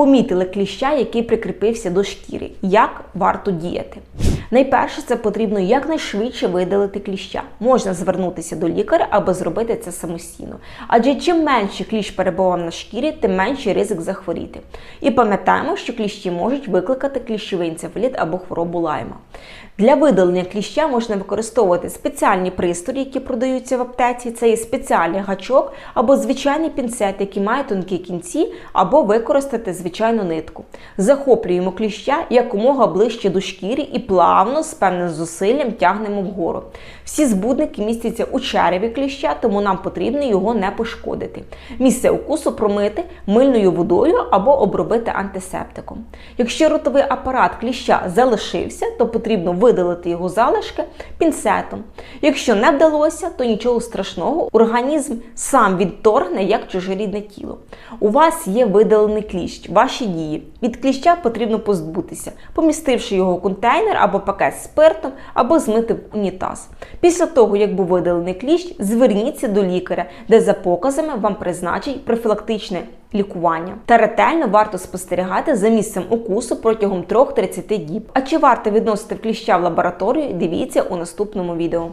помітили кліща, який прикріпився до шкіри. Як варто діяти? Найперше, це потрібно якнайшвидше видалити кліща. Можна звернутися до лікаря або зробити це самостійно. Адже чим менше кліщ перебував на шкірі, тим менший ризик захворіти. І пам'ятаємо, що кліщі можуть викликати кліщовий енцефаліт або хворобу лайма. Для видалення кліща можна використовувати спеціальні пристрої, які продаються в аптеці. Це є спеціальний гачок або звичайний пінцет, який має тонкі кінці, або використати звичайну нитку. Захоплюємо кліща якомога ближче до шкіри і плавно з певним зусиллям тягнемо вгору. Всі збудники містяться у череві кліща, тому нам потрібно його не пошкодити. Місце укусу промити мильною водою або обробити антисептиком. Якщо ротовий апарат кліща залишився, то потрібно видалити його залишки пінцетом. Якщо не вдалося, то нічого страшного, організм сам відторгне як чужорідне тіло. У вас є видалений кліщ, ваші дії. Від кліща потрібно позбутися, помістивши його у контейнер або пакет спиртом, або змити в унітаз. Після того, як був видалений кліщ, зверніться до лікаря, де за показами вам призначить профілактичне лікування. Та ретельно варто спостерігати за місцем укусу протягом 3-30 діб. А чи варто відносити кліща в лабораторію? Дивіться у наступному відео.